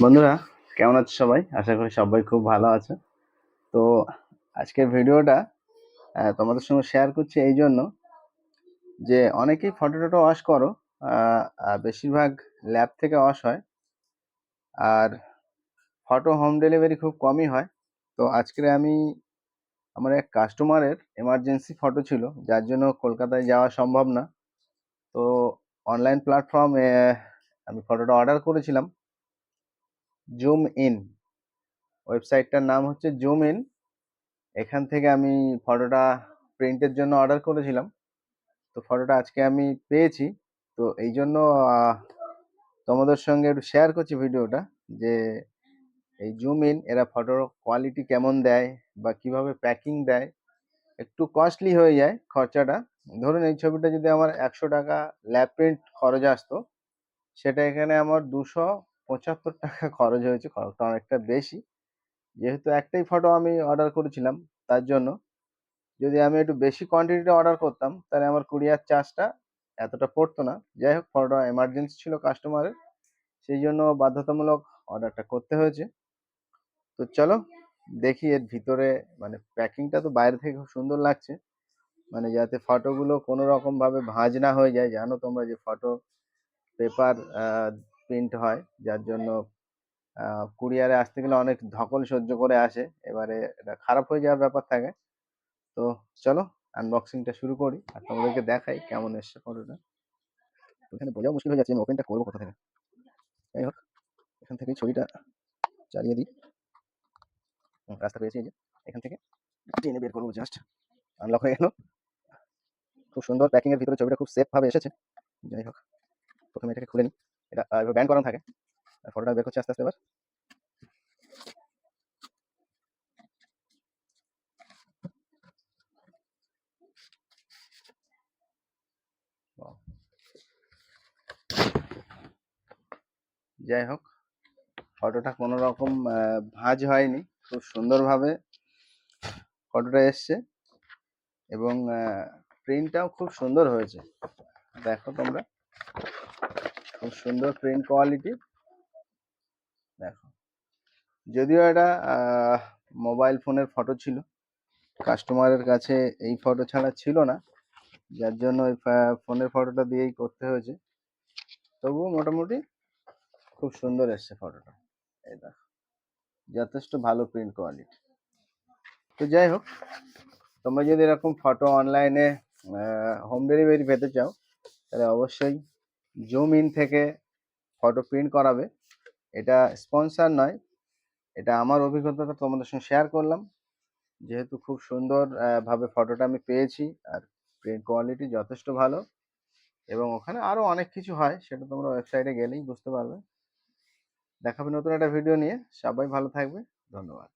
বন্ধুরা, কেমন আছো সবাই? আশা করি সবাই খুব ভালো আছে। তো আজকের ভিডিওটা তোমাদের সঙ্গে শেয়ার করছি এই জন্য যে অনেকেই ফটো টটো ওয়াশ করো বেশিরভাগ ল্যাব থেকে ওয়াশ হয়। আর ফটো হোম ডেলিভারি খুব কমই হয়। তো আজকে আমি আমার এক কাস্টমারের এমার্জেন্সি ফটো ছিল, যার জন্য কলকাতায় যাওয়া সম্ভব না। তো অনলাইন প্ল্যাটফর্মে আমি ফটোটা অর্ডার করেছিলাম। জুম ইন ওয়েবসাইটটার নাম হচ্ছে জুম ইন এখান থেকে আমি ফটোটা প্রিন্টের জন্য অর্ডার করেছিলাম। তো ফটোটা আজকে আমি পেয়েছি। তো এই জন্য তোমাদের সঙ্গে একটু শেয়ার করছি ভিডিওটা যে এই জুম ইন এরা ফটোর কোয়ালিটি কেমন দেয় বা কীভাবে প্যাকিং দেয়। একটু কস্টলি হয়ে যায় খরচাটা। ধরুন এই ছবিটা যদি আমার একশো টাকা ল্যাব প্রিন্ট খরচ আসতো, সেটা এখানে আমার দুশো পঁচাত্তর টাকা খরচ হয়েছে, খরচটা অনেকটা বেশি। যেহেতু একটাই ফটো আমি অর্ডার করেছিলাম, তার জন্য। যদি আমি একটু বেশি কোয়ান্টিটিতে অর্ডার করতাম, তাহলে আমার কুরিয়ার চার্জটা এতটা পড়তো না। যাই হোক ফটোটা এমার্জেন্সি ছিল কাস্টমারের সেই জন্য বাধ্যতামূলক অর্ডারটা করতে হয়েছে। তো চলো, দেখি এর ভিতরে মানে প্যাকিংটা তো বাইরে থেকে খুব সুন্দর লাগছে। মানে যাতে ফটোগুলো কোনো রকমভাবে ভাঁজ না হয়ে যায়। জানো তোমরা যে ফটো পেপার প্রিন্ট হয়, যার জন্য কুরিয়ারে আসতে গেলে অনেক ধকল সহ্য করে আসে, এবারে এটা খারাপ হয়ে যাওয়ার ব্যাপার থাকে। তো চলো আনবক্সিংটা শুরু করি, আর তোমাদেরকে দেখাই কেমন এসছে ফটোটা এখানে বোঝাও মুশকিল হয়ে যাচ্ছে আমি ওপেনটা করব কোথা থেকে। যাই হোক, এখান থেকে ছবিটা চালিয়ে দিই। রাস্তা পেয়েছি এই যে, এখান থেকে টেনে বের করব জাস্ট আনলক হয়ে গেল। খুব সুন্দর প্যাকিংয়ের ভিতরে ছবিটা খুব সেফভাবে এসেছে। যাই হোক, প্রথমে এটাকে খুলে নিই। এটা ব্যান্ড করানো থাকে। ফটোটা বের করছে আস্তে আস্তে এবার. যাই হোক ফটোটা কোনো রকম ভাঁজ হয়নি। খুব সুন্দরভাবে ফটোটা এসছে এবং প্রিন্টটাও খুব সুন্দর হয়েছে। দেখো তোমরা। খুব সুন্দর প্রিন্ট কোয়ালিটি দেখো, যদিও এটা মোবাইল ফোনের ফটো ছিল কাস্টমারের কাছে এই ফটো ছাড়া ছিল না, যার জন্য ওই ফোনের ফটোটা দিয়েই করতে হয়েছে। তবুও মোটামুটি খুব সুন্দর এসছে ফটোটা এই দেখো, যথেষ্ট ভালো প্রিন্ট কোয়ালিটি তো যাই হোক, তোমরা যদি এরকম ফটো অনলাইনে হোম ডেলিভারি পেতে চাও, তাহলে অবশ্যই জুম ইন থেকে ফটো প্রিন্ট করাবে। এটা স্পন্সর নয়, এটা আমার অভিজ্ঞতাটা তোমাদের সঙ্গে শেয়ার করলাম। যেহেতু খুব সুন্দর ভাবে ফটোটা আমি পেয়েছি, আর প্রিন্ট কোয়ালিটি যথেষ্ট ভালো, এবং ওখানে আরও অনেক কিছু হয়, সেটা তোমরা ওয়েবসাইটে গেলেই বুঝতে পারবে। দেখাবে নতুন একটা ভিডিও নিয়ে, সবাই ভালো থাকবে, ধন্যবাদ।